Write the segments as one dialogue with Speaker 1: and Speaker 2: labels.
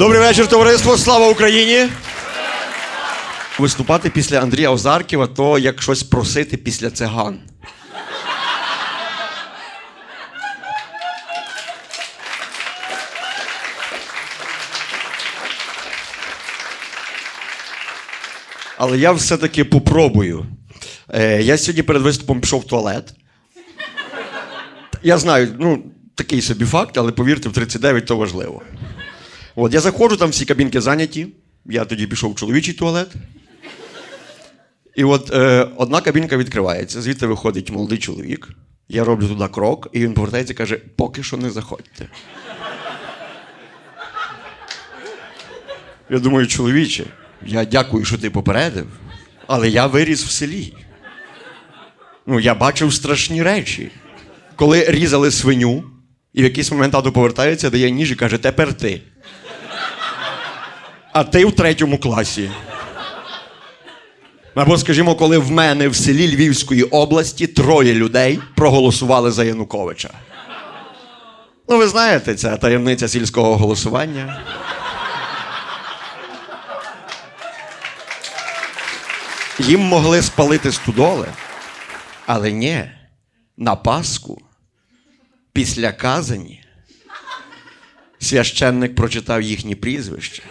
Speaker 1: Добрий вечір, товариство. Слава Україні! Виступати після Андрія Озарківа то як щось просити після циган. Але я все-таки попробую. Е, я сьогодні перед виступом пішов в туалет. Я знаю, ну, такий собі факт, але повірте, в 39 то важливо. От я заходжу, там всі кабінки зайняті. Я тоді пішов в чоловічий туалет. І от е, одна кабінка відкривається, звідти виходить молодий чоловік. Я роблю туди крок, і він повертається і каже: поки що не заходьте. Я думаю, чоловіче, я дякую, що ти попередив, але я виріс в селі. Ну, я бачив страшні речі. Коли різали свиню, і в якийсь момент тато повертається, дає ніж і каже, тепер ти. А ти в третьому класі. Або, скажімо, коли в мене в селі Львівської області троє людей проголосували за Януковича. Ну, ви знаєте, ця таємниця сільського голосування. Їм могли спалити студоли, але ні, на Пасху, після казані, священник прочитав їхні прізвища.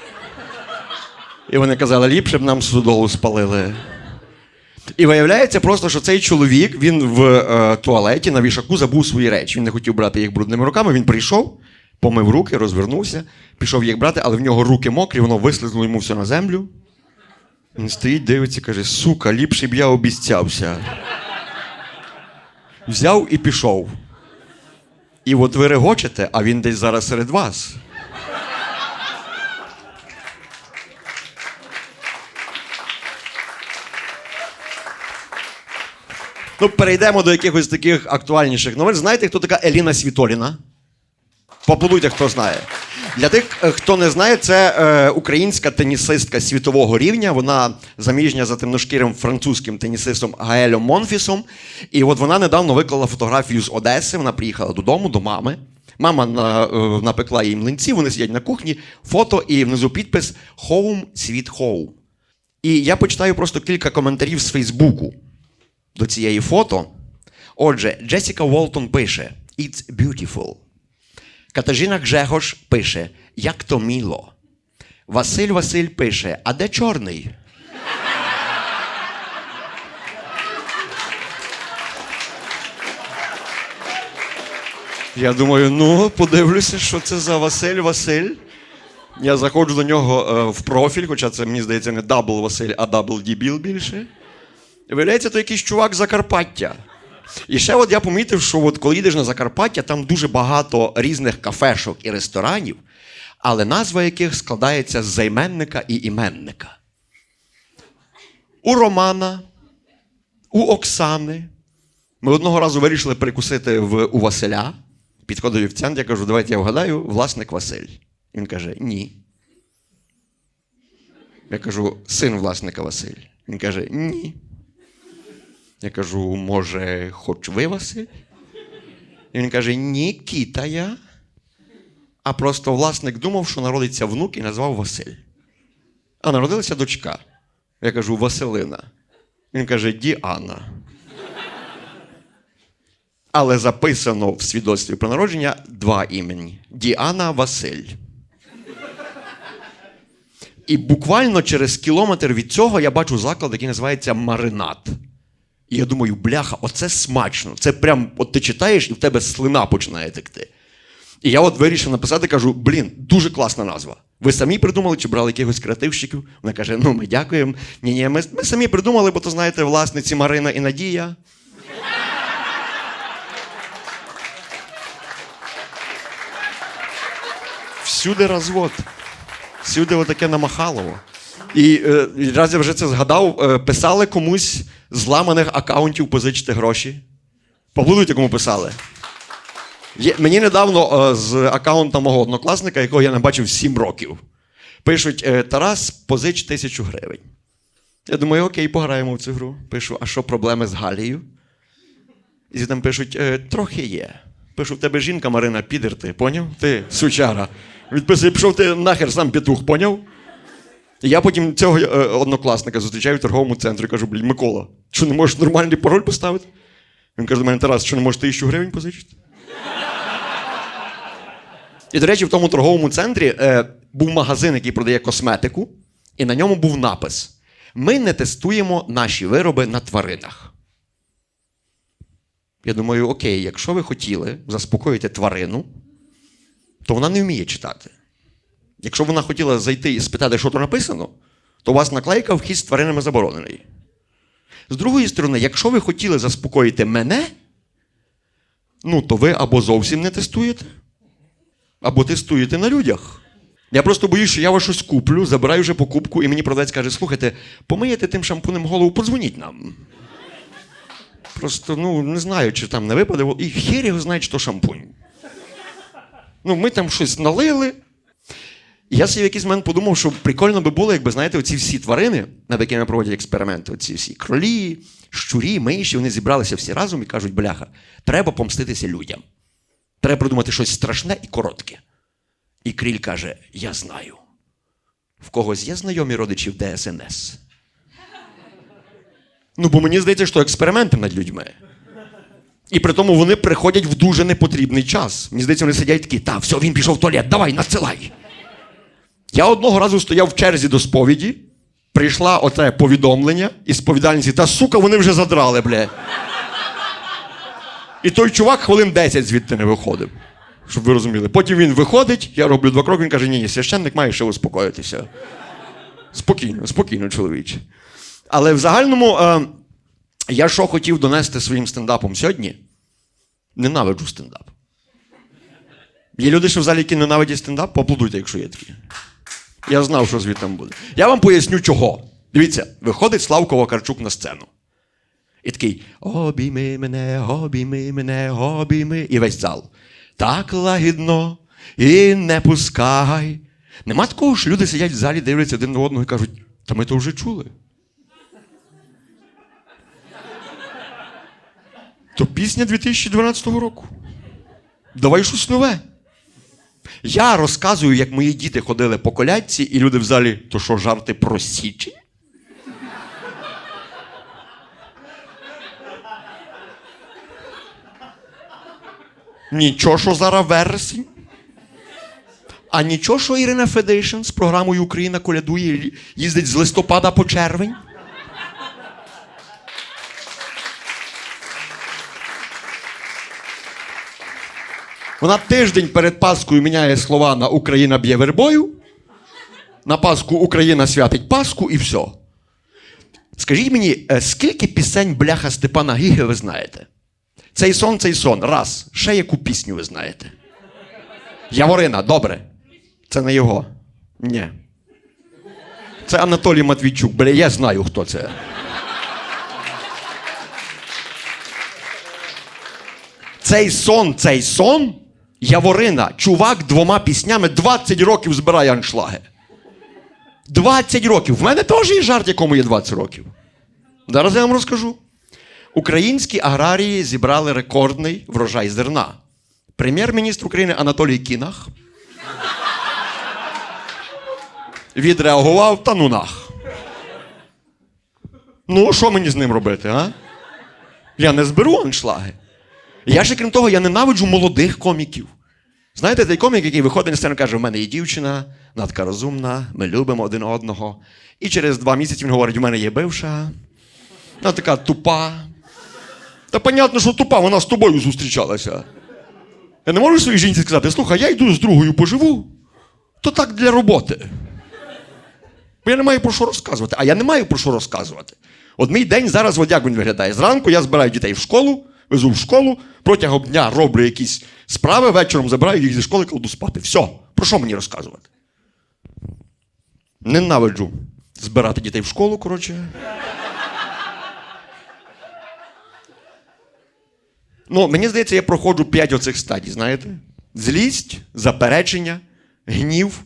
Speaker 1: І вони казали, ліпше б нам студолу спалили. І виявляється просто, що цей чоловік він в е, туалеті на вішаку забув свої речі. Він не хотів брати їх брудними руками. Він прийшов, помив руки, розвернувся, пішов їх брати, але в нього руки мокрі, воно вислизнуло йому все на землю. Він стоїть, дивиться, каже: сука, ліпше б я обіцявся. Взяв і пішов. І от ви регочете, а він десь зараз серед вас. Ну, перейдемо до якихось таких актуальніших новин. Знаєте, хто така Еліна Світоліна? Поаплодуйте, хто знає. Для тих, е, хто не знає, це е, українська тенісистка світового рівня. Вона заміжня за темношкірим французьким тенісистом Гаелем Монфісом. І от вона недавно виклала фотографію з Одеси. Вона приїхала додому, до мами. Мама на, е, напекла їй млинці, вони сидять на кухні, фото і внизу підпис Home Sweet Home. І я почитаю просто кілька коментарів з Фейсбуку до цієї фото. Отже, Джесіка Волтон пише: It's beautiful. Катажина Гжегош пише: Як то міло. Василь Василь пише: А де чорний? Я думаю, ну, подивлюся, що це за Василь Василь. Я заходжу до нього е, в профіль, хоча це, мені здається, не дабл Василь, а дабл Дібіл більше. Виявляється, то якийсь чувак Закарпаття. І ще от я помітив, що от коли їдеш на Закарпаття, там дуже багато різних кафешок і ресторанів, але назва яких складається з займенника і іменника. У Романа, у Оксани. Ми одного разу вирішили перекусити в, у Василя. Підходив офіціант, я кажу, давайте я вгадаю, власник Василь. Він каже, ні. Я кажу, син власника Василь. Він каже, ні. Я кажу, може, хоч ви Василь? І він каже: ні, кіта я. А просто власник думав, що народиться внук і назвав Василь. А народилася дочка. Я кажу, Василина. Він каже, Діана. Але записано в свідоцтві про народження два імені: Діана Василь. І буквально через кілометр від цього я бачу заклад, який називається Маринад. І я думаю, бляха, оце смачно. Це прям, от ти читаєш, і в тебе слина починає текти. І я от вирішив написати, кажу: блін, дуже класна назва. Ви самі придумали чи брали якихось креативщиків? Вона каже: ну ми дякуємо. Ні, ні, ми, ми самі придумали, бо то знаєте, власниці Марина і Надія. Всюди розвод. Всюди отаке намахалово. І е, раз я вже це згадав, е, писали комусь з ламаних акаунтів позичити гроші. Поблудуйте, кому писали. Є, мені недавно е, з акаунта мого однокласника, якого я не бачив 7 років, пишуть: Тарас, позич тисячу гривень. Я думаю, окей, пограємо в цю гру. Пишу, а що проблеми з Галією? І там пишуть, «Е, трохи є. Пишу, в тебе жінка Марина, підер ти, поняв? Ти сучара. Відписує, пішов ти нахер сам петух, поняв? Я потім цього е, однокласника зустрічаю в торговому центрі і кажу, блін, Микола, що не можеш нормальний пароль поставити? Він каже до мене, Тарас, що не можеш тисячу гривень позичити? І, до речі, в тому торговому центрі е, був магазин, який продає косметику, і на ньому був напис: Ми не тестуємо наші вироби на тваринах. Я думаю, окей, якщо ви хотіли заспокоїти тварину, то вона не вміє читати. Якщо вона хотіла зайти і спитати, що тут написано, то у вас наклейка вхід з тваринами заборонений. З другої сторони, якщо ви хотіли заспокоїти мене, ну то ви або зовсім не тестуєте, або тестуєте на людях. Я просто боюсь, що я вас щось куплю, забираю вже покупку, і мені продавець каже: слухайте, помиєте тим шампунем голову, подзвоніть нам. Просто ну не знаю, чи там не випаде, і хер його знає, що шампунь. Ну, ми там щось налили. Я собі в якийсь момент подумав, що прикольно би було, якби, знаєте, оці всі тварини, над якими проводять експерименти, оці всі кролі, щурі, миші, вони зібралися всі разом і кажуть, бляха, треба помститися людям. Треба придумати щось страшне і коротке. І кріль каже: Я знаю. В когось є знайомі родичі в ДСНС. Ну, бо мені здається, що експерименти над людьми. І при тому вони приходять в дуже непотрібний час. Мені здається, вони сидять такі, та, все, він пішов в туалет, давай, надсилай. Я одного разу стояв в черзі до сповіді, прийшла оте повідомлення і сповідальниці, та сука, вони вже задрали, бля. І той чувак хвилин 10 звідти не виходив. Щоб ви розуміли. Потім він виходить, я роблю два кроки, він каже, ні, ні, священник має ще успокоїтися. Спокійно, спокійно, чоловіче. Але в загальному, е, я що хотів донести своїм стендапом сьогодні? Ненавиджу стендап. Є люди, що в залі, які ненавидять стендап, поаплодуйте, якщо є такі. Я знав, що звідти буде. Я вам поясню, чого. Дивіться, виходить Славко Вакарчук на сцену. І такий: обійми мене, обійми мене, обійми. І весь зал. Так лагідно і не пускай. Нема такого, що люди сидять в залі, дивляться один на одного і кажуть, та ми то вже чули. То пісня 2012 року. Давай щось нове. Я розказую, як мої діти ходили по колядці, і люди в залі, то що жарти про січі? Нічого, що зараз вересень. А нічого, що Ірина Федейшн з програмою Україна колядує, їздить з листопада по червень. Вона тиждень перед Паскою міняє слова на Україна б'є вербою. На Пасху Україна святить Пасху і все. Скажіть мені, е, скільки пісень бляха Степана Гіги ви знаєте? Цей сон, цей сон. Раз. Ще яку пісню ви знаєте? Яворина, добре. Це не його. Ні. Це Анатолій Матвійчук. Бля, я знаю, хто це. Цей сон, цей сон. Яворина, чувак двома піснями 20 років збирає аншлаги. 20 років. В мене теж є жарт, якому є 20 років. Зараз я вам розкажу. Українські аграрії зібрали рекордний врожай зерна. Прем'єр-міністр України Анатолій Кінах відреагував та ну нах. Ну, що мені з ним робити, а? Я не зберу аншлаги. Я ще, крім того, я ненавиджу молодих коміків. Знаєте, той комік, який виходить на сцену каже: у мене є дівчина, вона така розумна, ми любимо один одного. І через два місяці він говорить: у мене є бивша, вона така тупа. Та понятно, що тупа, вона з тобою зустрічалася. Я не можу своїй жінці сказати, слухай, я йду з другою поживу, то так для роботи. Бо я не маю про що розказувати. А я не маю про що розказувати. От мій день зараз от як він виглядає. Зранку я збираю дітей в школу, везу в школу, протягом дня роблю якісь справи, вечором забираю їх зі школи, кладу спати. Все. Про що мені розказувати? Ненавиджу збирати дітей в школу, коротше. Ну, мені здається, я проходжу п'ять оцих стадій, знаєте? Злість, заперечення, гнів,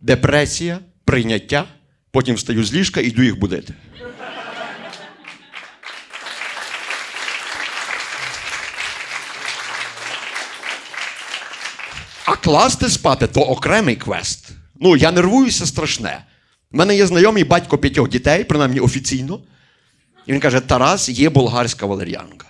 Speaker 1: депресія, прийняття. Потім встаю з ліжка і йду їх будити. Класти спати то окремий квест. Ну, я нервуюся страшне. У мене є знайомий батько п'ятьох дітей, принаймні офіційно. І він каже: Тарас, є болгарська валер'янка.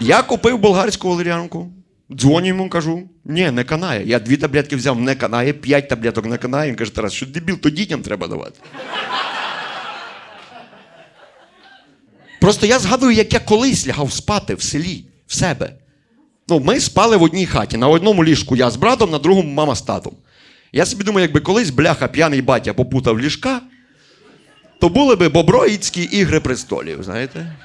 Speaker 1: Я купив болгарську валер'янку. Дзвоню йому, кажу: ні, не канає. Я дві таблетки взяв, не канає, п'ять таблеток не канає. Він каже, Тарас, що дебіл, то дітям треба давати. Просто я згадую, як я колись лягав спати в селі, в себе. Ну, ми спали в одній хаті. На одному ліжку я з братом, на другому мама з татом. Я собі думаю, якби колись бляха п'яний батя попутав ліжка, то були би боброїцькі ігри престолів, знаєте?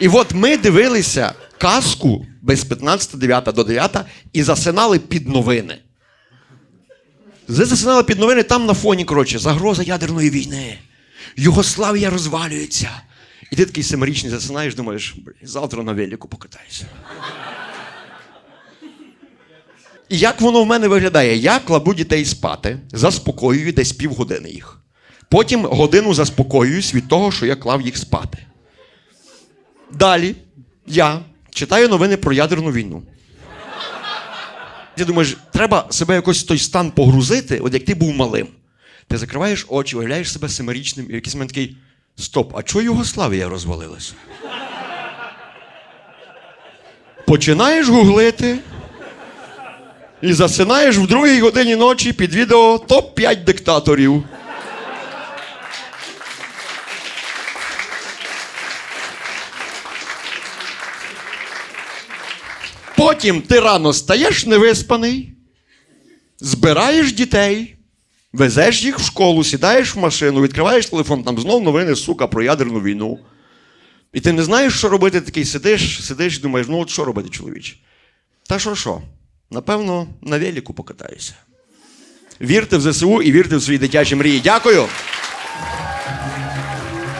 Speaker 1: І от ми дивилися казку без 15.9 до 9 і засинали під новини. Ви засинали під новини там на фоні, коротше, загроза ядерної війни. Югославія розвалюється. І ти такий семирічний засинаєш, думаєш, «Блін, завтра на велику покатаюся. І як воно в мене виглядає? Я кладу дітей спати, заспокоюю десь півгодини їх. Потім годину заспокоююсь від того, що я клав їх спати. Далі я читаю новини про ядерну війну. Ти думаєш, треба себе якось в той стан погрузити, от як ти був малим. Ти закриваєш очі, уявляєш себе семирічним, і в якийсь момент такий: стоп, а чого Югославія розвалилася? Починаєш гуглити і засинаєш в другій годині ночі під відео топ-5 диктаторів. Потім ти рано стаєш невиспаний, збираєш дітей, везеш їх в школу, сідаєш в машину, відкриваєш телефон, там знов новини, сука, про ядерну війну. І ти не знаєш, що робити, такий сидиш, сидиш і думаєш, ну от що робити, чоловіче? Та що що? Напевно, на веліку покатаюся. Вірте в ЗСУ і вірте в свої дитячі мрії. Дякую!